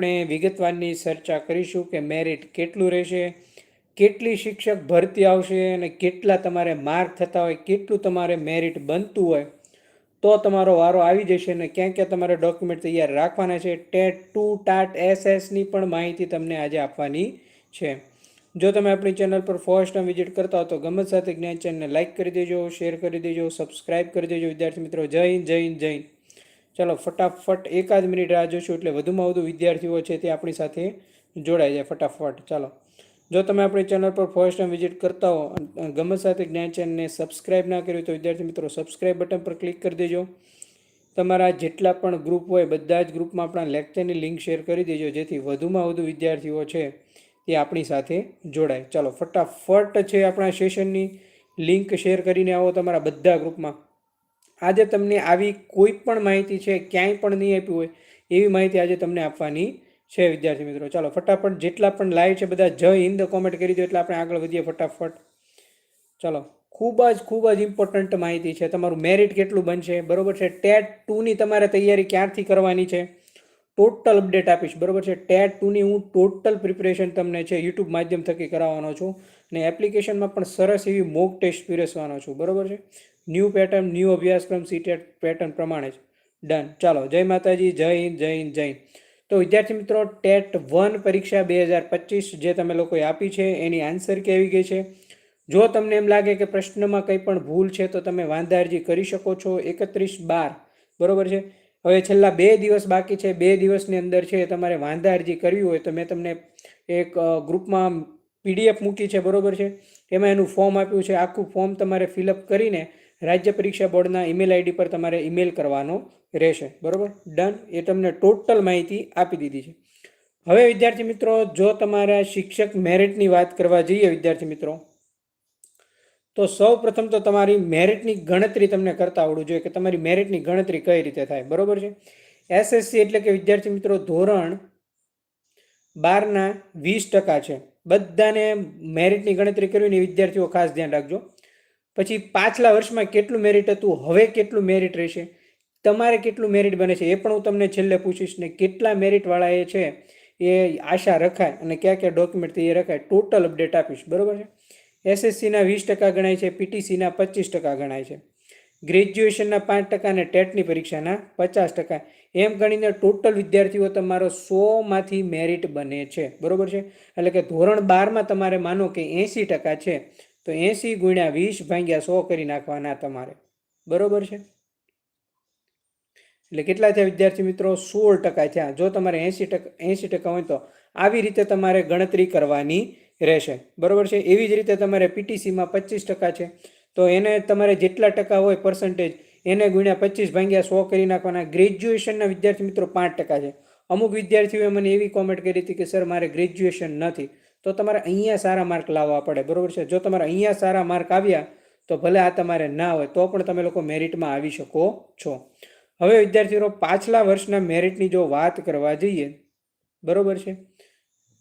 આપણે વિગતવારની ચર્ચા કરીશું કે મેરિટ કેટલું રહેશે, કેટલી શિક્ષક ભરતી આવશે અને કેટલા તમારે માર્ક થતા હોય, કેટલું તમારે મેરિટ બનતું હોય, તો તમારો વારો આવી જશે અને ક્યાં ક્યાં તમારે ડોક્યુમેન્ટ તૈયાર રાખવાના છે, ટેટ ટુ ટાટ એસએસની પણ માહિતી તમને આજે આપવાની છે. જો તમે આપણી ચેનલ પર ફર્સ્ટ ટાઈમ વિઝિટ કરતા હો તો ગમત સાથે જ્ઞાન ચેનલને લાઇક કરી દેજો, શેર કરી દેજો, સબસ્ક્રાઇબ કરી દેજો, વિદ્યાર્થી મિત્રો, જય હિન્દ જય હિન્દ જય હિન્દ. ચાલો, ફટાફટ એકાદ મિનિટ રાહ જોશું એટલે વધુમાં વધુ વિદ્યાર્થીઓ છે તે આપણી સાથે જોડાઈ જાય. ફટાફટ, ચાલો. જો તમે આપણી ચેનલ પર ફર્સ્ટ ટાઈમ વિઝિટ કરતા હો ગમત સાથે જ્ઞાન ચેનલને સબસ્ક્રાઇબ ના કર્યું તો વિદ્યાર્થી મિત્રો, સબસ્ક્રાઇબ બટન પર ક્લિક કરી દેજો. તમારા જેટલા પણ ગ્રુપ હોય, બધા જ ગ્રુપમાં આપણા લેક્ચરની લિંક શેર કરી દેજો, જેથી વધુમાં વધુ વિદ્યાર્થીઓ છે તે આપણી સાથે જોડાય. ચાલો, ફટાફટ છે આપણા સેશનની લિંક શેર કરીને આવો તમારા બધા ગ્રુપમાં. આજે તમને આવી કોઈ પણ માહિતી છે, ક્યાંય પણ નહીં આપી હોય, એવી માહિતી આજે તમને આપવાની છે, વિદ્યાર્થી મિત્રો. ચાલો, ફટાફટ જેટલા પણ લાઈવ છે બધા જય હિન્દ કોમેન્ટ કરી દો એટલે આપણે આગળ વધીએ ફટાફટ. ચાલો, ખૂબ જ ખૂબ જ ઇમ્પોર્ટન્ટ માહિતી છે. તમારું મેરિટ કેટલું બનશે? બરાબર છે? ટેટ ટુની તમારે તૈયારી ક્યારથી કરવાની છે? ટોટલ અપડેટ આપીશ. બરાબર છે? ટેટ ટુની હું ટોટલ પ્રિપરેશન તમને છે યુટ્યુબ માધ્યમ થકી કરાવવાનો છું. અને એપ્લિકેશનમાં પણ સરસ એવી મોક ટેસ્ટ પીરસવાનો છું. બરાબર છે? ન્યૂ પેટર્ન, ન્યૂ અભ્યાસક્રમ સીટેટ પેટર્ન પ્રમાણે જ. ડન ચાલો, જય માતાજી, જય હિન્દ જય હિન્દ જય હિન્દ. તો વિદ્યાર્થી મિત્રો, ટેટ વન પરીક્ષા બે હજાર પચીસ જે તમે લોકોએ આપી છે, એની આન્સર કેવી ગઈ છે? જો તમને એમ લાગે કે પ્રશ્નમાં કંઈ પણ ભૂલ છે, તો તમે વાંધા અરજી કરી શકો છો. એકત્રીસ બાર. બરોબર છે? હવે છેલ્લા બે દિવસ બાકી છે. બે દિવસની અંદર છે, તમારે વાંધા અરજી કરવી હોય, તો મેં તમને એક ગ્રુપમાં પીડીએફ મૂકી છે. બરોબર છે? એમાં એનું ફોર્મ આપ્યું છે. આખું ફોર્મ તમારે ફિલઅપ કરીને રાજ્ય પરીક્ષા બોર્ડના ઈમેલ આઈડી પર તમારે ઈમેલ કરવાનો રહેશે. બરાબર? ડન એ તમને ટોટલ માહિતી આપી દીધી છે. હવે વિદ્યાર્થી મિત્રો, જો તમારા શિક્ષક મેરિટની વાત કરવા જઈએ વિદ્યાર્થી મિત્રો, તો સૌ પ્રથમ તો તમારી મેરિટની ગણતરી તમને કરતા આવડવું જોઈએ કે તમારી મેરિટની ગણતરી કઈ રીતે થાય. બરોબર છે? એસએસસી એટલે કે વિદ્યાર્થી મિત્રો, ધોરણ બારના વીસ ટકા છે. બધાને મેરિટની ગણતરી કરવી ને વિદ્યાર્થીઓ ખાસ ધ્યાન રાખજો. પછી પાછલા વર્ષમાં કેટલું મેરિટ હતું, હવે કેટલું મેરિટ રહેશે, તમારે કેટલું મેરિટ બને છે, એ પણ હું તમને છેલ્લે પૂછીશ ને કેટલા મેરિટવાળા એ છે, એ આશા રખાય અને કયા કયા ડોક્યુમેન્ટ એ રખાય ટોટલ અપડેટ આપીશ, બરાબર છે? એસએસસીના વીસ ટકા ગણાય છે પીટીસીના પચીસ ટકા ગણાય છે ગ્રેજ્યુએશનના પાંચ ટકા અને ટેટની પરીક્ષાના પચાસ ટકા, એમ ગણીને ટોટલ વિદ્યાર્થીઓ તમારો સોમાંથી મેરિટ બને છે, બરોબર છે? એટલે કે ધોરણ બારમાં તમારે માનો કે એંસી ટકા છે તો એંસી ગુણ્યા વીસ ભાગ્યા સો કરી નાખવાના તમારે. બરોબર છે? એટલે કેટલા થયા વિદ્યાર્થી મિત્રો? સોળ ટકા થયા. જો તમારે એંસી ટકા એંસી ટકા હોય તો આવી રીતે તમારે ગણતરી કરવાની રહેશે. બરોબર છે? એવી જ રીતે તમારે પીટીસીમાં પચીસ ટકા છે. તો એને તમારે જેટલા ટકા હોય પર્સન્ટેજ એને ગુણ્યા પચીસ ભાગ્યા સો કરી નાખવાના. ગ્રેજ્યુએશનના વિદ્યાર્થી મિત્રો પાંચ ટકા છે. અમુક વિદ્યાર્થીઓએ મને એવી કોમેન્ટ કરી હતી કે સર મારે ગ્રેજ્યુએશન નથી. તો તમારે અહીંયા સારા માર્ક લાવવા પડે, બરોબર છે? જો તમારે અહીંયા સારા માર્ક આવ્યા, તો ભલે આ તમારે ના હોય, તો પણ તમે લોકો મેરિટમાં આવી શકો છો. હવે વિદ્યાર્થીઓ, પાછલા વર્ષના મેરિટની જો વાત કરવા જઈએ, બરોબર છે?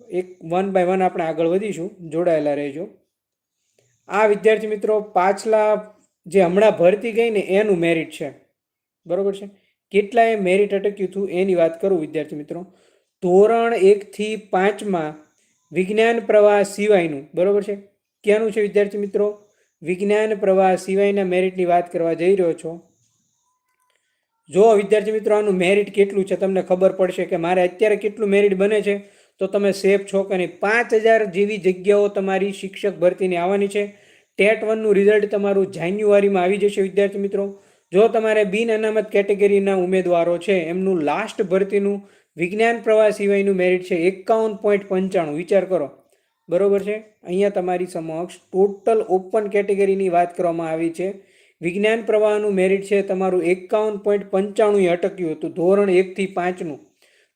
એક વન બાય વન આપણે આગળ વધીશું, જોડાયેલા રહેજો. આ વિદ્યાર્થી મિત્રો, પાછલા જે હમણાં ભરતી ગઈ ને, એનું મેરિટ છે. બરોબર છે? કેટલાએ મેરિટ અટક્યું હતું, એની વાત કરું વિદ્યાર્થી મિત્રો. ધોરણ એકથી પાંચમાં વિજ્ઞાન પ્રવાહ સિવાયનું, બરાબર છે? ક્યાંનું છે વિદ્યાર્થી મિત્રો? વિજ્ઞાન પ્રવાહ સિવાયના મેરિટની વાત કરવા જઈ રહ્યો છો? જો વિદ્યાર્થી મિત્રો, આનું મેરિટ કેટલું છે તમને ખબર પડશે કે મારે અત્યારે કેટલું મેરિટ બને છે, તો તમે સેફ છો કે નહીં? પાંચ હજાર જેવી જગ્યાઓ તમારી શિક્ષક ભરતીની આવવાની છે. ટેટ વનનું રિઝલ્ટ તમારું જાન્યુઆરીમાં આવી જશે વિદ્યાર્થી મિત્રો. જો તમારે બિન અનામત કેટેગરીના ઉમેદવારો છે, એમનું લાસ્ટ ભરતીનું વિજ્ઞાન પ્રવાહ સિવાયનું મેરિટ છે એકાવન પોઈન્ટ પંચાણું, વિચાર કરો. બરોબર છે? અહીંયા તમારી સમક્ષ ટોટલ ઓપન કેટેગરીની વાત કરવામાં આવી છે. વિજ્ઞાન પ્રવાહનું મેરિટ છે તમારું એકાવન પોઈન્ટ પંચાણું અટક્યું હતું, ધોરણ એકથી પાંચનું.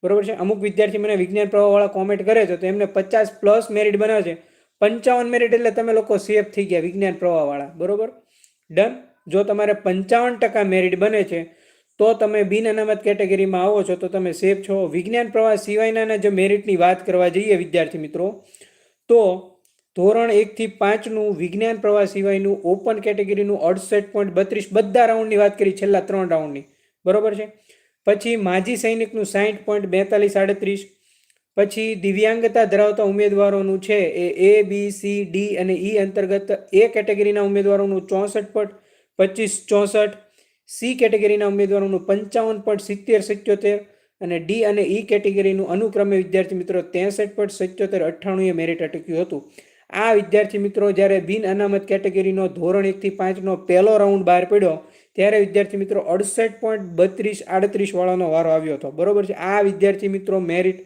બરોબર છે? અમુક વિદ્યાર્થી મને વિજ્ઞાન પ્રવાહવાળા કોમેન્ટ કરે છે, તો એમને પચાસ પ્લસ મેરિટ બનાવે છે. પંચાવન મેરિટ એટલે તમે લોકો સેફ થઈ ગયા વિજ્ઞાન પ્રવાહવાળા. બરોબર? ડન જો તમારે પંચાવન ટકા મેરિટ બને છે તો તમે બિન અનામત કેટેગરીમાં આવો છો, તો તમે સેફ છો. વિજ્ઞાન પ્રવાહ સિવાયના જો મેરિટની વાત કરવા જઈએ, વિદ્યાર્થી મિત્રો, તો ધોરણ એકથી પાંચનું વિજ્ઞાન પ્રવાહ સિવાયનું ઓપન કેટેગરીનું અડસઠ પોઈન્ટ બત્રીસ બધા રાઉન્ડની વાત કરી, છેલ્લા ત્રણ રાઉન્ડની બરોબર છે? પછી માજી સૈનિકનું સાહીઠ પોઈન્ટ બેતાલીસ આડત્રીસ, પછી દિવ્યાંગતા ધરાવતા ઉમેદવારોનું છે એ એ બી સી ડી અને ઈ અંતર્ગત એ કેટેગરીના ઉમેદવારોનું ચોસઠ પોઈન્ટ પચીસ ચોસઠ સી કેટેગરીના ઉમેદવારોનું પંચાવન પોઈન્ટ સિત્તેર સિત્યોતેર અને ડી અને ઈ કેટેગરીનું અનુક્રમે વિદ્યાર્થી મિત્રો ત્રેસઠ પોઈન્ટ સિત્યોતેર અઠ્ઠાણુંએ મેરિટ અટક્યું હતું. આ વિદ્યાર્થી મિત્રો જ્યારે બિન અનામત કેટેગરીનો ધોરણ એકથી પાંચનો પહેલો રાઉન્ડ બહાર પડ્યો, ત્યારે વિદ્યાર્થી મિત્રો અડસઠ પોઈન્ટ બત્રીસ આડત્રીસ વાળાનો વારો આવ્યો હતો. બરોબર છે? આ વિદ્યાર્થી મિત્રો મેરિટ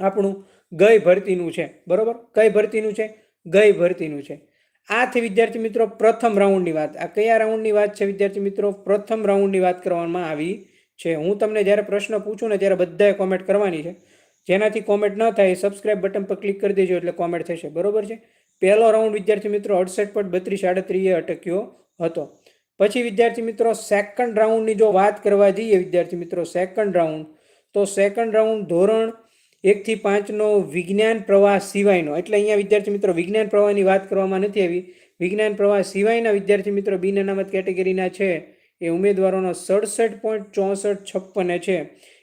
આપણું ગઈ ભરતીનું છે. બરોબર? કઈ ભરતીનું છે? ગઈ ભરતીનું છે. આથી વિદ્યાર્થી મિત્રો પ્રથમ રાઉન્ડની વાત. આ કયા રાઉન્ડની વાત છે વિદ્યાર્થી મિત્રો? પ્રથમ રાઉન્ડની વાત કરવામાં આવી છે. હું તમને જ્યારે પ્રશ્ન પૂછું ને ત્યારે બધાએ કોમેન્ટ કરવાની છે. જેનાથી કોમેન્ટ ન થાય સબસ્ક્રાઇબ બટન પર ક્લિક કરી દેજો એટલે કોમેન્ટ થશે. બરોબર છે? પહેલો રાઉન્ડ વિદ્યાર્થી મિત્રો અડસઠ પોઈન્ટ બત્રીસ આડત્રીસે અટક્યો હતો. પછી વિદ્યાર્થી મિત્રો સેકન્ડ રાઉન્ડની જો વાત કરવા જઈએ વિદ્યાર્થી મિત્રો સેકન્ડ રાઉન્ડ તો સેકન્ડ રાઉન્ડ ધોરણ એકથી પાંચનો વિજ્ઞાન પ્રવાહ સિવાયનો, એટલે અહીંયા વિદ્યાર્થી મિત્રો વિજ્ઞાન પ્રવાહની વાત કરવામાં નથી આવી. વિજ્ઞાન પ્રવાહ સિવાયના વિદ્યાર્થી મિત્રો બિન અનામત કેટેગરીના છે. એ ઉમેદવારોનો સડસઠ પોઈન્ટ ચોસઠ છપ્પને છે.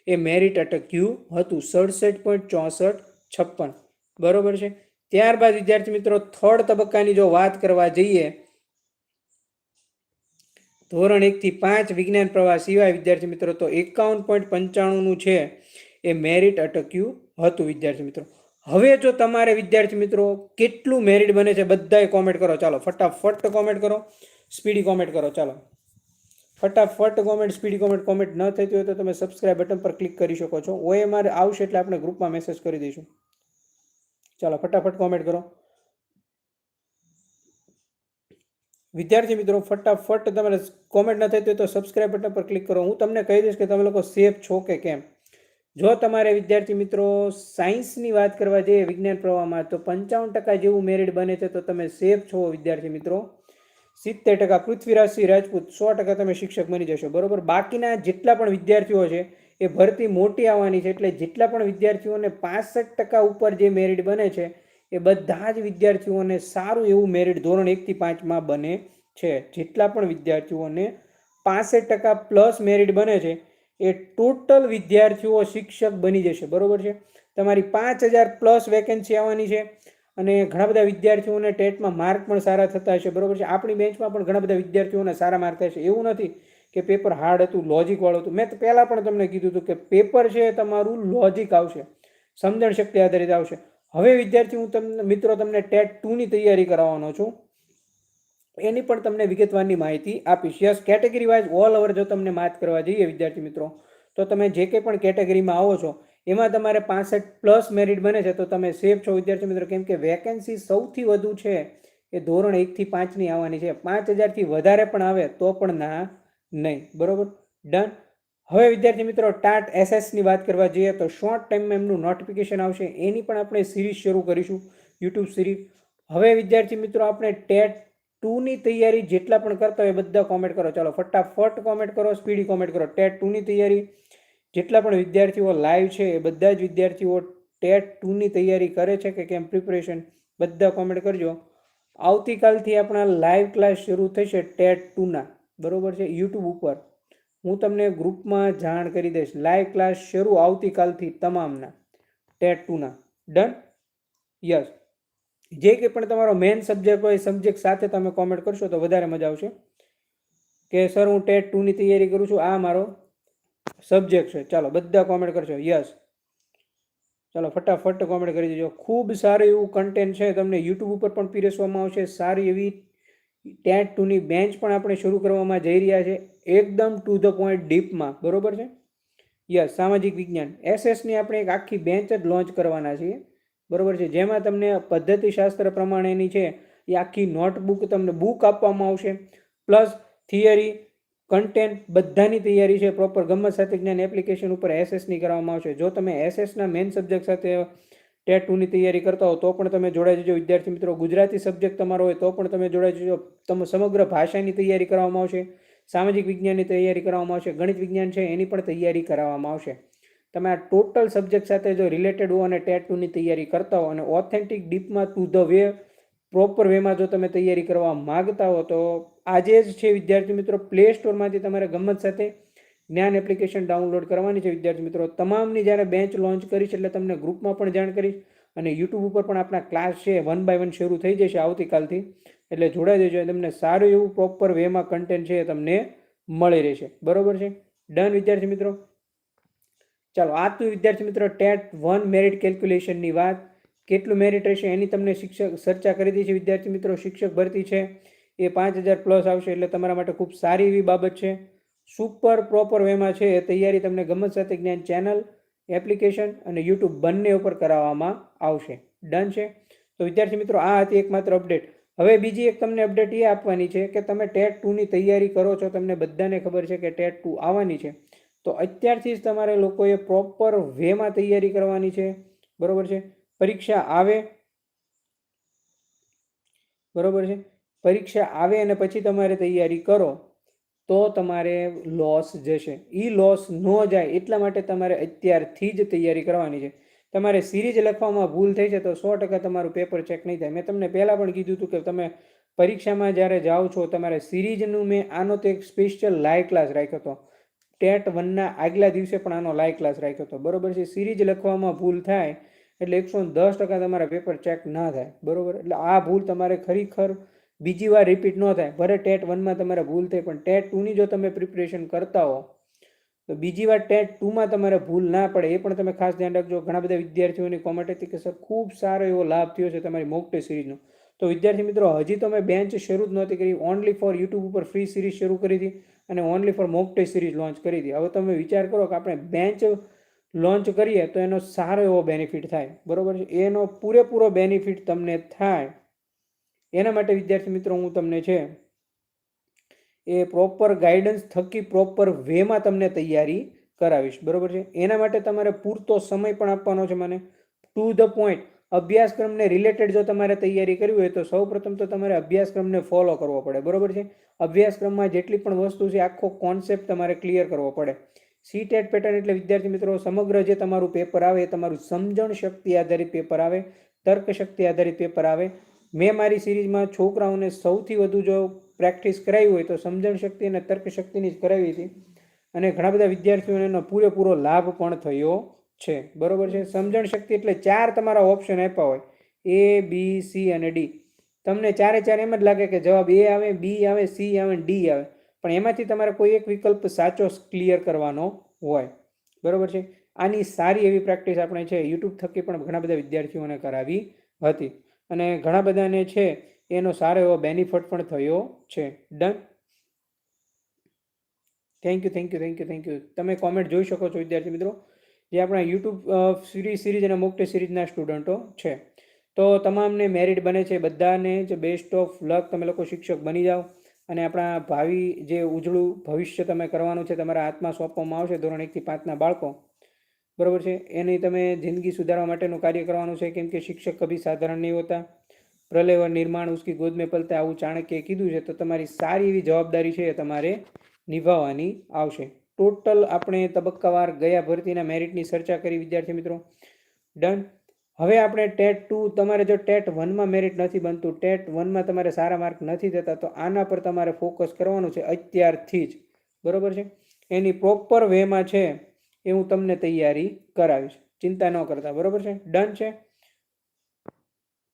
એ મેરિટ અટક્યું હતું, સડસઠ પોઈન્ટ ચોસઠ છપ્પન. બરોબર છે? ત્યારબાદ વિદ્યાર્થી મિત્રો થર્ડ તબક્કાની જો વાત કરવા જઈએ, ધોરણ એકથી પાંચ વિજ્ઞાન પ્રવાહ સિવાય વિદ્યાર્થી મિત્રો તો એકાવન પોઈન્ટ પંચાણુંનું છે. એ મેરિટ અટક્યું હતું વિદ્યાર્થી મિત્રો. હવે જો તમારે વિદ્યાર્થી મિત્રો કેટલું મેરિટ બને છે બધાએ કોમેન્ટ કરો. ચાલો, ફટાફટ કોમેન્ટ કરો. સ્પીડી કોમેન્ટ કરો. ચાલો. ફટાફટ કોમેન્ટ સ્પીડી કોમેન્ટ કોમેન્ટ ન થતી હોય તો તમે સબસ્ક્રાઇબ બટન પર ક્લિક કરી શકો છો. ઓએમઆર આવશે એટલે આપણે ગ્રુપમાં મેસેજ કરી દઈશું. ચાલો, ફટાફટ કોમેન્ટ કરો. વિદ્યાર્થી મિત્રો, ફટાફટ તમારે કોમેન્ટ ન થતી હોય તો સબસ્ક્રાઇબ બટન પર ક્લિક કરો. હું તમને કહી દઈશ કે તમે લોકો સેફ છો કે કેમ? જો તમારે વિદ્યાર્થી મિત્રો સાયન્સની વાત કરવા જઈએ વિજ્ઞાન પ્રવાહમાં, તો પંચાવન ટકા જેવું મેરિટ બને છે તો તમે સેફ છો વિદ્યાર્થી મિત્રો. સિત્તેર ટકા પૃથ્વીરાજસિંહ રાજપૂત, સો ટકા તમે શિક્ષક બની જશો. બરોબર? બાકીના જેટલા પણ વિદ્યાર્થીઓ છે, એ ભરતી મોટી આવવાની છે, એટલે જેટલા પણ વિદ્યાર્થીઓને પાસઠ ટકા ઉપર જે મેરિટ બને છે, એ બધા જ વિદ્યાર્થીઓને સારું એવું મેરિટ ધોરણ એકથી પાંચમાં બને છે. જેટલા પણ વિદ્યાર્થીઓને પાસઠ ટકા પ્લસ મેરિટ બને છે એ ટોટલ વિદ્યાર્થીઓ શિક્ષક બની જશે, બરોબર છે? તમારી પાંચ હજાર પ્લસ વેકેન્સી આવવાની છે અને ઘણા બધા વિદ્યાર્થીઓને ટેટમાં માર્ક પણ સારા થતા હશે, બરોબર છે? આપણી બેન્ચમાં પણ ઘણા બધા વિદ્યાર્થીઓને સારા માર્ક થશે એવું નથી કે પેપર હાર્ડ હતું લોજિકવાળું હતું. મેં પહેલાં પણ તમને કીધું હતું કે પેપર છે તમારું લોજિક આવશે, સમજણ શક્તિ આધારિત આવશે. હવે વિદ્યાર્થી, હું તમને, મિત્રો, તમને ટેટ ટુની તૈયારી કરાવવાનો છું. એની પણ તમને વિગતવારની માહિતી આપીશ. Yes category wise all over જો તમને માત કરવા જઈએ વિદ્યાર્થી મિત્રો, તો તમે જે કંઈ પણ કેટેગરીમાં આવો છો, એમાં તમારે પાસઠ પ્લસ મેરિટ બને છે, તો તમે સેફ છો વિદ્યાર્થી મિત્રો. કેમ કે વેકેન્સી સૌથી વધુ છે એ ધોરણ એકથી પાંચની આવવાની છે. પાંચ હજારથી વધારે પણ આવે તો પણ ના, નહીં. બરાબર? ડન હવે વિદ્યાર્થી મિત્રો, ટાટ એસએસની વાત કરવા જઈએ, તો શોર્ટ ટાઈમમાં એમનું નોટિફિકેશન આવશે. એની પણ આપણે સિરીઝ શરૂ કરીશું યુટ્યુબ સિરીઝ હવે વિદ્યાર્થી મિત્રો, આપણે ટેટ ટુની તૈયારી જેટલા પણ કરતા હોય બધા કોમેન્ટ કરો. ચાલો, ફટાફટ કોમેન્ટ કરો સ્પીડી કોમેન્ટ કરો. ટેટ ટુની તૈયારી જેટલા પણ વિદ્યાર્થીઓ લાઈવ છે એ બધા જ વિદ્યાર્થીઓ ટેટ ટુની તૈયારી કરે છે કે કેમ પ્રિપરેશન બધા કોમેન્ટ કરજો. આવતીકાલથી આપણા લાઈવ ક્લાસ શરૂ થશે ટેટ ટુના બરોબર છે? યુટ્યુબ ઉપર. હું તમને ગ્રુપમાં જાણ કરી દઈશ. લાઈવ ક્લાસ શરૂ આવતીકાલથી તમામના. ટેટ ટુના ડન યસ જે કંઈ પણ તમારો મેઇન સબ્જેક્ટ હોય સબ્જેક્ટ સાથે તમે કોમેન્ટ કરશો તો વધારે મજા આવશે. કે સર હું ટેટ ટુની તૈયારી કરું છું. આ મારો સબ્જેક્ટ છે. ચાલો, બધા કોમેન્ટ કરશો યસ ચાલો, ફટાફટ કોમેન્ટ કરી દેજો. ખૂબ સારું એવું કન્ટેન્ટ છે. તમને યુટ્યુબ ઉપર પણ પીરસવામાં આવશે. સારી એવી ટેટ ટુની બેન્ચ પણ આપણે શરૂ કરવામાં જઈ રહ્યા છે. એકદમ ટુ ધ પોઈન્ટ ડીપમાં બરોબર છે? યસ સામાજિક વિજ્ઞાન. એસએસની આપણે એક આખી બેન્ચ જ લોન્ચ કરવાના છીએ. બરોબર છે? જેમાં તમને પદ્ધતિશાસ્ત્ર પ્રમાણેની છે એ આખી નોટબુક તમને બુક આપવામાં આવશે. પ્લસ થિયરી, કન્ટેન્ટ બધાની તૈયારી છે, પ્રોપર ગમત સાથે જ્ઞાન એપ્લિકેશન ઉપર એસએસની કરવામાં આવશે. જો તમે એસએસના મેઇન સબ્જેક્ટ સાથે ટેટ ટુની તૈયારી કરતા હો તો પણ તમે જોડાઈ જજો. વિદ્યાર્થી મિત્રો, ગુજરાતી સબ્જેક્ટ તમારો હોય તો પણ તમે જોડાઈ જજો. તમે સમગ્ર ભાષાની તૈયારી કરવામાં આવશે. સામાજિક વિજ્ઞાનની તૈયારી કરવામાં આવશે. ગણિત વિજ્ઞાન છે એની પણ તૈયારી કરાવવામાં આવશે. તમે આ ટોટલ સબ્જેક્ટ સાથે જો રિલેટેડ હો અને ટેટ ટુની તૈયારી કરતા હો અને ઓથેન્ટિક ડીપમાં ટુ ધ વે પ્રોપર વેમાં જો તમે તૈયારી કરવા માગતા હો તો આજે જ છે વિદ્યાર્થી મિત્રો પ્લે સ્ટોરમાંથી તમારે ગમત સાથે જ્ઞાન એપ્લિકેશન ડાઉનલોડ કરવાની છે. વિદ્યાર્થી મિત્રો, તમામની જ્યારે બેન્ચ લોન્ચ કરીશ એટલે તમને ગ્રુપમાં પણ જાણ કરીશ અને યુટ્યુબ ઉપર પણ આપણા ક્લાસ છે વન બાય વન શરૂ થઈ જશે આવતીકાલથી. એટલે જોડાઈ અને તમને સારું એવું પ્રોપર વેમાં કન્ટેન્ટ છે એ તમને મળી રહેશે. બરોબર છે? ડન વિદ્યાર્થી મિત્રો. ચાલો, આ તો વિદ્યાર્થી મિત્રો ટેટ વન મેરિટ કેલ્ક્યુલેશનની વાત. કેટલું મેરિટ રહેશે એની તમને શિક્ષક ચર્ચા કરી દીધી છે. વિદ્યાર્થી મિત્રો, શિક્ષક ભરતી છે. એ પાંચ હજાર પ્લસ આવશે એટલે તમારા માટે ખૂબ સારી એવી બાબત છે. સુપર પ્રોપર વેમાં છે એ તૈયારી તમને ગમત સાથે જ્ઞાન ચેનલ, એપ્લિકેશન અને યુટ્યુબ બંને ઉપર કરાવવામાં આવશે. ડન છે? તો વિદ્યાર્થી મિત્રો, આ હતી એકમાત્ર અપડેટ. હવે બીજી એક તમને અપડેટ એ આપવાની છે કે તમે ટેટ ટુની તૈયારી કરો છો. તમને બધાને ખબર છે કે ટેટ ટુ આવવાની છે. તો અત્યારથી જ તમારે લોકોએ પ્રોપર વેમાં તૈયારી કરવાની છે. બરોબર છે? પરીક્ષા આવે. બરોબર છે? પરીક્ષા આવે અને પછી તમારે તૈયારી કરો, તો તમારે લોસ જશે. એ લોસ ન જાય એટલા માટે તમારે અત્યારથી જ તૈયારી કરવાની છે. તમારે સિરીઝ લખવામાં ભૂલ થઈ છે તો સો ટકા તમારું પેપર ચેક નહીં થાય. મેં તમને પહેલાં પણ કીધું હતું કે તમે પરીક્ષામાં જ્યારે જાઓ છો, તમારે સિરીઝનું મેં આનો તો એક સ્પેશિયલ લાઈવ ક્લાસ રાખ્યો હતો. ટેટ વનના આગલા દિવસે પણ આનો લાઈવ ક્લાસ રાખ્યો હતો. બરોબર છે સિરીઝ લખવામાં ભૂલ થાય એટલે એકસો દસ ટકા તમારા પેપર ચેક ના થાય. બરોબર? એટલે આ ભૂલ તમારે ખરેખર બીજી વાર રિપીટ ન થાય. ભલે ટેટ વનમાં તમારે ભૂલ થઈ, પણ ટેટ ટુની જો તમે પ્રિપરેશન કરતા હો, તો બીજી વાર ટેટ ટુમાં તમારે ભૂલ ના પડે. એ પણ તમે ખાસ ધ્યાન રાખજો. ઘણા બધા વિદ્યાર્થીઓની કોમેન્ટ હતી કે, સર, ખૂબ સારો એવો લાભ થયો છે તમારી મોક ટેસ્ટ સિરીઝનો તો વિદ્યાર્થી મિત્રો, હજી તો મેં બેન્ચ શરૂ જ નહોતી કરી. ઓનલી ફોર યુટ્યુબ ઉપર ફ્રી સિરીઝ શરૂ કરી હતી અને only for mock test series launch કરી હતી. હવે તમે વિચાર કરો કે આપણે બેન્ચ લોન્ચ કરીએ તો એનો સારો એવો બેનિફિટ થાય. બરાબર છે? એનો પૂરેપૂરો બેનિફિટ તમને થાય. એના માટે વિદ્યાર્થી મિત્રો, હું તમને છે, એ પ્રોપર ગાઈડન્સ થકી પ્રોપર વેમાં તમને તૈયારી કરાવીશ. બરાબર છે? એના માટે તમારે પૂરતો સમય પણ આપવાનો છે મને. ટુ ધ પોઈન્ટ અભ્યાસક્રમને રિલેટેડ જો તમારે તૈયારી કરવી હોય તો સૌપ્રથમ તો તમારે અભ્યાસક્રમને ફોલો કરવો પડે, બરોબર છે? અભ્યાસક્રમમાં જેટલી પણ વસ્તુ છે, આખો કોન્સેપ્ટ તમારે ક્લિયર કરવો પડે. સી ટેટ પેટર્ન એટલે વિદ્યાર્થી મિત્રો, સમગ્ર જે તમારું પેપર આવે એ તમારું સમજણ શક્તિ આધારિત પેપર આવે, તર્ક શક્તિ આધારિત પેપર આવે. મેં મારી સિરીઝમાં છોકરાઓને સૌથી વધુ જો પ્રેક્ટિસ કરાવી હોય તો સમજણ શક્તિ અને તર્ક શક્તિની જ કરાવી હતી. અને ઘણા બધા વિદ્યાર્થીઓને એનો પૂરેપૂરો લાભ પણ થયો. છે. બરોબર છે? સમજણ શક્તિ એટલે ચાર તમારા ઓપ્શન આપ્યા હોય. એ બી સી અને ડી તમને ચારે ચાર એમ જ લાગે કે જવાબ એ આવે બી આવે સી આવે ડી આવે. પણ એમાંથી તમારે કોઈ એક વિકલ્પ સાચો ક્લિયર કરવાનો હોય. બરોબર છે? આની સારી એવી પ્રેક્ટિસ આપણે છે યુટ્યુબ થકી પણ ઘણા બધા વિદ્યાર્થીઓને કરાવી હતી. અને ઘણા બધાને છે એનો સારો એવો બેનિફિટ પણ થયો છે. Done thank you thank you thank you thank you તમે કોમેન્ટ જોઈ શકો છો વિદ્યાર્થી મિત્રો. જે આપણા યુટ્યુબ સિરીઝ સિરીઝ અને મુક્ત સિરીઝના સ્ટુડન્ટો છે. તો તમામને મેરિટ બને છે બધાને જ બેસ્ટ ઓફ લક તમે લોકો શિક્ષક બની જાઓ અને આપણા ભાવિ જે ઉજળું ભવિષ્ય તમે કરવાનું છે તમારા હાથમાં સોંપવામાં આવશે ધોરણ એકથી પાંચના બાળકો. બરાબર છે? એની તમે જિંદગી સુધારવા માટેનું કાર્ય કરવાનું છે. કેમ કે શિક્ષક કભી સાધારણ નહીં હોતા. પ્રલય નિર્માણ, ઉસકી ગોદ મેં પલતા આવું ચાણક્યએ કીધું છે. તો તમારી સારી એવી જવાબદારી છે એ તમારે નિભાવવાની આવશે. ટોટલ આપણે તબક્કાવાર ગયા ભરતીના મેરિટની ચર્ચા કરી, વિદ્યાર્થી મિત્રો. ડન હવે આપણે ટેટ ટુ, તમારે જો ટેટ વનમાં મેરિટ નથી બનતું, ટેટ વનમાં તમારે સારા માર્ક નથી થતા, તો આના પર તમારે ફોકસ કરવાનું છે અત્યારથી જ. બરોબર છે? એની પ્રોપર વેમાં છે એ હું તમને તૈયારી કરાવીશ. ચિંતા ન કરતા, બરોબર છે? ડન છે?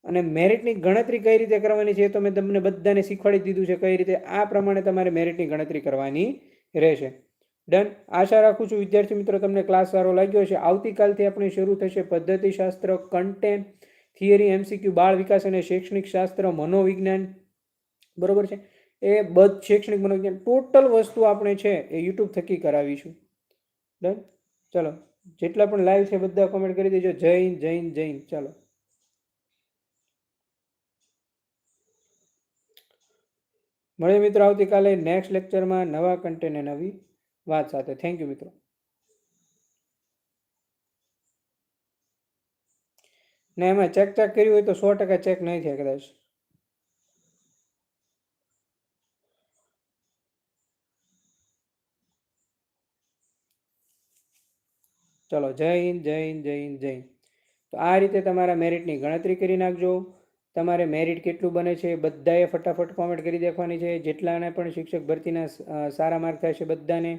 અને મેરિટની ગણતરી કઈ રીતે કરવાની છે એ તો મેં તમને બધાને શીખવાડી દીધું છે કઈ રીતે આ પ્રમાણે તમારે મેરિટની ગણતરી કરવાની રહેશે. ડન આશા રાખું છું વિદ્યાર્થી મિત્રો, તમને ક્લાસ સારો લાગ્યો છે આવતીકાલથી આપણે શરૂ થશે પદ્ધતિશાસ્ત્ર કન્ટેન્ટ થિયરી એમસીક્યુ બાળ વિકાસ અને શૈક્ષણિક શાસ્ત્ર, મનોવિજ્ઞાન. બરોબર છે? એ બધ શૈક્ષણિક મનોવિજ્ઞાન ટોટલ વસ્તુ આપણે છે એ યુટ્યુબ થકી કરાવીશું. ડન ચલો, જેટલા પણ લાઈવ છે બધા કોમેન્ટ કરી દેજો. જય હિન્દ જય હિન્દ ચાલો. મળીએ મિત્રો, આવતીકાલે નેક્સ્ટ લેક્ચરમાં નવા કન્ટેન્ટ નવી વાત સાથે. થેન્ક યુ મિત્રો. ને એમાં ચેક ચેક કર્યું હોય તો સો ટકા ચેક નહીં થાય કદાચ. ચલો, જય હિન્દ જય હિન્દ જય હિન્દ જય હિન્દ. તો આ રીતે તમારા મેરિટની ગણતરી કરી નાખજો. તમારે મેરિટ કેટલું બને છે બધાએ ફટાફટ કોમેન્ટ કરી દેખવાની છે. જેટલાને પણ શિક્ષક ભરતીના સારા માર્ક થાય છે બધાને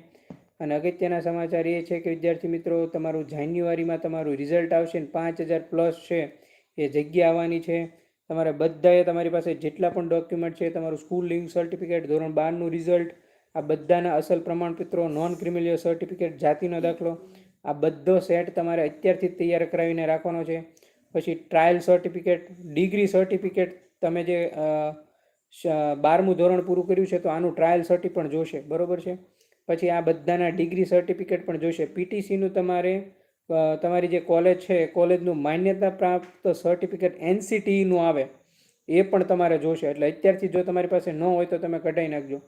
અને અગત્યના સમાચાર એ છે કે વિદ્યાર્થી મિત્રો, તમારું જાન્યુઆરીમાં તમારું રિઝલ્ટ આવશે ને પાંચ હજાર પ્લસ છે, એ જગ્યા આવવાની છે. તમારે બધાએ તમારી પાસે જેટલા પણ ડોક્યુમેન્ટ છે, તમારું સ્કૂલ લિંક સર્ટિફિકેટ ધોરણ બારનું રિઝલ્ટ આ બધાના અસલ પ્રમાણપત્રો નોન ક્રિમિલિયર સર્ટિફિકેટ જાતિનો દાખલો, આ બધો સેટ તમારે અત્યારથી તૈયાર કરાવીને રાખવાનો છે. પછી ટ્રાયલ સર્ટિફિકેટ ડિગ્રી સર્ટિફિકેટ તમે જે બારમું ધોરણ પૂરું કર્યું છે, તો આનું ટ્રાયલ સર્ટિ પણ જોશે. બરોબર છે? પછી આ બધાના ડિગ્રી સર્ટિફિકેટ પણ જોશે પીટીસીનું તમારે તમારી જે કોલેજ છે, કોલેજનું માન્યતા પ્રાપ્ત સર્ટિફિકેટ એનસીટીઈનું આવે, એ પણ તમારે જોશે. એટલે અત્યારથી જો તમારી પાસે ન હોય તો તમે કઢાઈ નાખજો.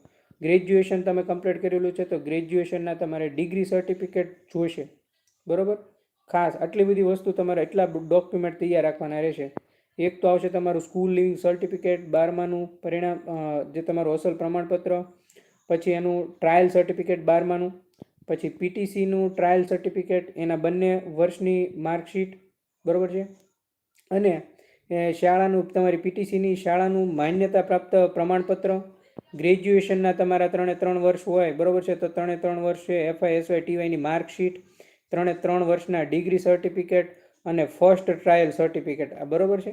ગ્રેજ્યુએશન તમે કમ્પ્લીટ કરેલું છે તો ગ્રેજ્યુએશનના તમારે ડિગ્રી સર્ટિફિકેટ જોશે બરાબર? ખાસ, આટલી બધી વસ્તુ તમારે એટલા ડોક્યુમેન્ટ તૈયાર રાખવાના રહેશે. એક તો આવશે તમારું સ્કૂલ લિવિંગ સર્ટિફિકેટ, બારમાનું પરિણામ જે તમારું અસલ પ્રમાણપત્ર પછી એનું ટ્રાયલ સર્ટિફિકેટ બારમાનું, પછી પીટીસીનું ટ્રાયલ સર્ટિફિકેટ એના બંને વર્ષની માર્કશીટ બરોબર છે? અને શાળાનું, તમારી પીટીસીની શાળાનું માન્યતા પ્રાપ્ત પ્રમાણપત્ર, ગ્રેજ્યુએશનના તમારા ત્રણે ત્રણ વર્ષ હોય, બરોબર છે? તો ત્રણે ત્રણ વર્ષ છે એફઆઈ એસવાય ટીવાયની માર્કશીટ ત્રણે ત્રણ વર્ષના ડિગ્રી સર્ટિફિકેટ અને ફર્સ્ટ ટ્રાયલ સર્ટિફિકેટ આ બરોબર છે?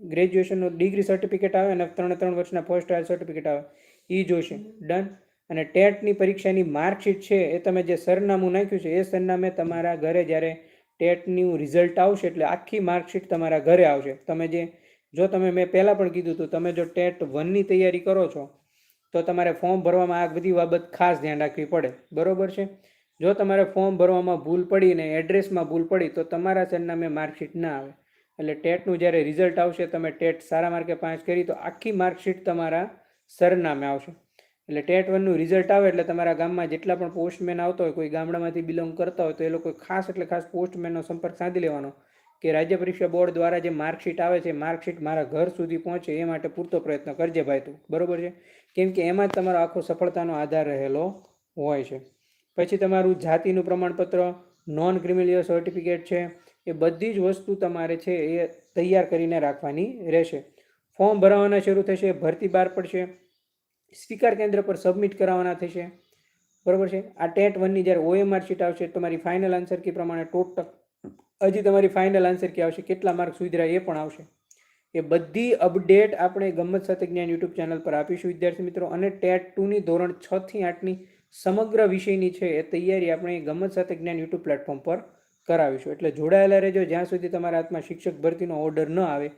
ગ્રેજ્યુએશનનું ડિગ્રી સર્ટિફિકેટ આવે અને ત્રણે ત્રણ વર્ષના ફર્સ્ટ ટ્રાયલ સર્ટિફિકેટ આવે. એ જોશે. ડન અને ટેટની પરીક્ષાની માર્કશીટ છે એ તમે જે સરનામું નાખ્યું છે, એ સરનામે તમારા ઘરે જ્યારે ટેટનું રિઝલ્ટ આવશે એટલે આખી માર્કશીટ તમારા ઘરે આવશે. તમે જે, જો તમે મેં પહેલાં પણ કીધું હતું, તમે જો ટેટ વનની તૈયારી કરો છો, તો તમારે ફોર્મ ભરવામાં આ બધી બાબત ખાસ ધ્યાન રાખવી પડે. બરોબર છે? જો તમારે ફોર્મ ભરવામાં ભૂલ પડી ને એડ્રેસમાં ભૂલ પડી, તો તમારા સરનામે માર્કશીટ ના આવે. એટલે ટેટનું જ્યારે રિઝલ્ટ આવશે, તમે ટેટ સારા માર્કે પાસ કરી, તો આખી માર્કશીટ તમારા સરનામે આવશે. એટલે ટેટ વનનું રિઝલ્ટ આવે એટલે તમારા ગામમાં જેટલા પણ પોસ્ટમેન આવતા હોય, કોઈ ગામડામાંથી બિલોંગ કરતા હોય, તો એ લોકો ખાસ એટલે ખાસ પોસ્ટમેનનો સંપર્ક સાધી લેવાનો કે રાજ્ય પરીક્ષા બોર્ડ દ્વારા જે માર્કશીટ આવે છે માર્કશીટ મારા ઘર સુધી પહોંચે એ માટે પૂરતો પ્રયત્ન કરજે ભાઈ તું. બરાબર છે? કેમ કે એમાં જ તમારો આખો સફળતાનો આધાર રહેલો હોય છે. પછી તમારું જાતિનું પ્રમાણપત્ર નોન ક્રિમિનલ સર્ટિફિકેટ છે, એ બધી જ વસ્તુ તમારે છે એ તૈયાર કરીને રાખવાની રહેશે. ફોર્મ ભરાવાના શરૂ થશે, ભરતી બહાર પડશે સ્વીકાર કેન્દ્ર પર સબમિટ કરાવવાના થશે. બરોબર છે? આ ટેટ વનની જ્યારે ઓએમઆર શીટ આવશે, તમારી ફાઇનલ આન્સર કી પ્રમાણે ટોટલ હજી તમારી ફાઇનલ આન્સર કી આવશે, કેટલા માર્ક સુધરા એ પણ આવશે. એ બધી અપડેટ આપણે ગમત સાથે જ્ઞાન યુટ્યુબ ચેનલ પર આપીશું, વિદ્યાર્થી મિત્રો. અને ટેટ ટુની ધોરણ છ થી આઠની સમગ્ર વિષયની છે એ તૈયારી આપણે ગમત સાથે જ્ઞાન યુટ્યુબ પ્લેટફોર્મ પર કરાવીશું. એટલે જોડાયેલા રહેજો. જ્યાં સુધી તમારા હાથમાં શિક્ષક ભરતીનો ઓર્ડર ન આવે,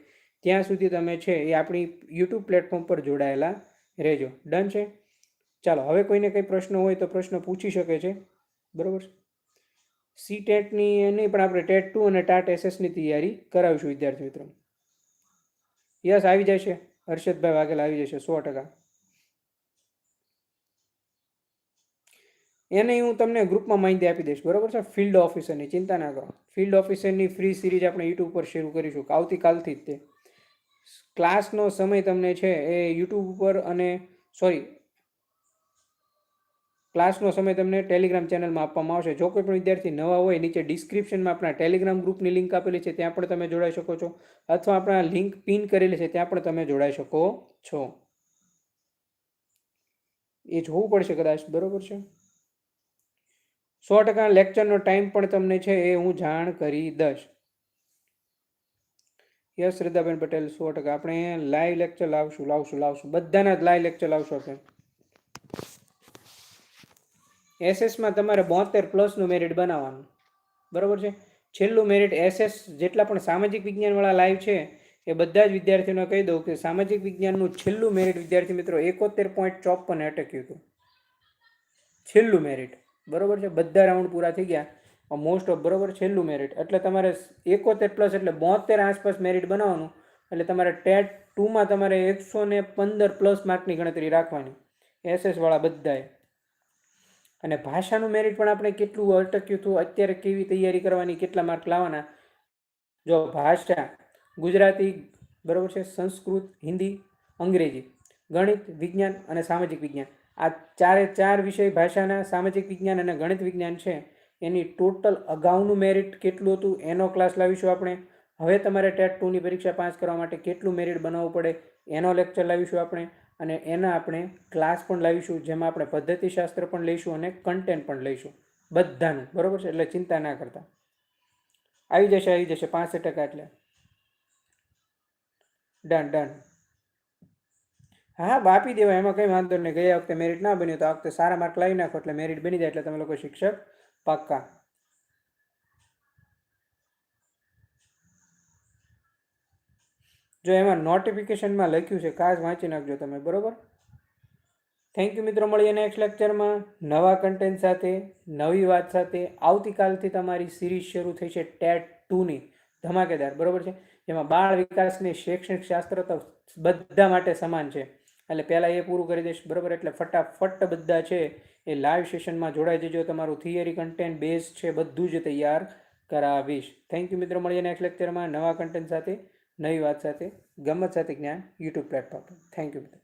ત્યાં સુધી તમે છે એ આપણી યુટ્યુબ પ્લેટફોર્મ પર જોડાયેલા રહેજો. ડન છે? ચાલો, હવે કોઈને કંઈ પ્રશ્ન હોય તો પ્રશ્ન પૂછી શકે છે. બરાબર? સી ટેટની નહીં, પણ આપણે ટેટ ટુ અને ટાટ એસએસની તૈયારી કરાવીશું વિદ્યાર્થી મિત્રો. યસ, આવી જશે હર્ષદભાઈ વાઘેલા આવી જશે, સો ટકા. એને હું તમને ગ્રુપમાં માહિતી આપી દઈશ. બરાબર છે? ફિલ્ડ ઓફિસરની ચિંતા ના કરો. ફિલ્ડ ઓફિસરની ફ્રી સિરીઝ આપણે યુટ્યુબ પર શરૂ કરીશું, આવતીકાલથી જ તે. ક્લાસનો સમય તમને છે એ યુટ્યુબ ઉપર અને સોરી, ક્લાસનો સમય તમને ટેલિગ્રામ ચેનલમાં આપવામાં આવશે. જો કોઈ પણ વિદ્યાર્થી નવા હોય, નીચે ડિસ્ક્રિપ્શનમાં આપણા ટેલિગ્રામ ગ્રુપની લિંક આપેલી છે, ત્યાં પણ તમે જોડાઈ શકો છો. અથવા આપણા લિંક પિન કરેલી છે, ત્યાં પણ તમે જોડાઈ શકો છો. એ જોવું પડશે કદાચ, બરોબર છે? સો ટકા લેક્ચરનો ટાઈમ પણ તમને છે એ હું જાણ કરી દઈશ. યસ, શ્રદ્ધાબેન પટેલ, સો ટકા. આપણે લાઈવ લેક્ચર લાવશું લાવશું લાવશું. બધાના જ લાઈવ લેક્ચર લાવશું આપણે એસએસમાં તમારે બોતેર પ્લસનું મેરિટ બનાવવાનું. બરાબર છે? છેલ્લું મેરિટ એસએસ જેટલા પણ સામાજિક વિજ્ઞાનવાળા લાઈવ છે, એ બધા જ વિદ્યાર્થીઓને કહી દઉં કે સામાજિક વિજ્ઞાનનું છેલ્લું મેરિટ વિદ્યાર્થી મિત્રો, એકોતેર પોઈન્ટ ચોપન અટક્યું હતું. છેલ્લું મેરિટ બરોબર છે? બધા રાઉન્ડ પૂરા થઈ ગયા. મોસ્ટ ઓફ બરોબર છેલ્લું મેરિટ એટલે તમારે એકોતેર પ્લસ એટલે બોતેર આસપાસ મેરિટ બનાવવાનું. એટલે તમારે ટેટ ટુમાં તમારે એકસો ને પંદર પ્લસ માર્કની ગણતરી રાખવાની. એસએસવાળા બધાએ. અને ભાષાનું મેરિટ પણ આપણે કેટલું અટક્યું હતું, અત્યારે કેવી તૈયારી કરવાની, કેટલા માર્ક લાવવાના. જો ભાષા ગુજરાતી, બરાબર છે, સંસ્કૃત, હિન્દી, અંગ્રેજી, ગણિત, વિજ્ઞાન અને સામાજિક વિજ્ઞાન. આ ચારે ચાર વિષય ભાષાના સામાજિક વિજ્ઞાન અને ગણિત વિજ્ઞાન છે. એની ટોટલ અગાઉનું મેરિટ કેટલું હતું એનો ક્લાસ લાવીશું આપણે. હવે તમારે ટેટ ટુની પરીક્ષા પાસ કરવા માટે કેટલું મેરિટ બનાવવું પડે એનો લેક્ચર લાવીશું આપણે અને એના આપણે ક્લાસ પણ લાવીશું, જેમાં આપણે પદ્ધતિશાસ્ત્ર પણ લઈશું અને કન્ટેન્ટ પણ લઈશું. બધાનું, બરોબર છે? એટલે ચિંતા ના કરતા. આવી જશે આવી જશે, પાંસઠ ટકા એટલે. ડન ડન હા, બાપી દેવાય એમાં કંઈ વાંધો નહીં. ગયા વખતે મેરિટ ના બન્યું, તો આ વખતે સારા માર્ક લાવી નાખો એટલે મેરિટ બની જાય એટલે તમે લોકો શિક્ષક પાક્કા જો એમાં નોટિફિકેશનમાં લખ્યું છે, ખાસ વાંચી નાખજો તમે, બરોબર? થેન્ક યુ મિત્રો, મળીએ નેક્સ્ટ લેક્ચરમાં નવા કન્ટેન્ટ સાથે, નવી વાત સાથે. આવતીકાલથી તમારી સિરીઝ શરૂ થઈ છે ટેટ ટુની ધમાકેદાર, બરાબર છે? જેમાં બાળ વિકાસની શૈક્ષણિક શાસ્ત્ર તો બધા માટે સમાન છે. એટલે પહેલાં એ પૂરું કરી દઈશ, બરોબર? એટલે ફટાફટ બધા છે એ લાઈવ સેશનમાં જોડાઈ જજો, તમારું થિયરી કન્ટેન્ટ બેઝ છે, બધું જ તૈયાર કરાવીશ. થેન્ક યુ મિત્રો, મળીએ નેક્સ્ટ લેક્ચરમાં નવા કન્ટેન્ટ સાથે, નવી વાત સાથે ગમત સાથે જ્ઞાન યુટ્યુબ પ્લેટફોર્મ થેન્ક યુ મિત્રો.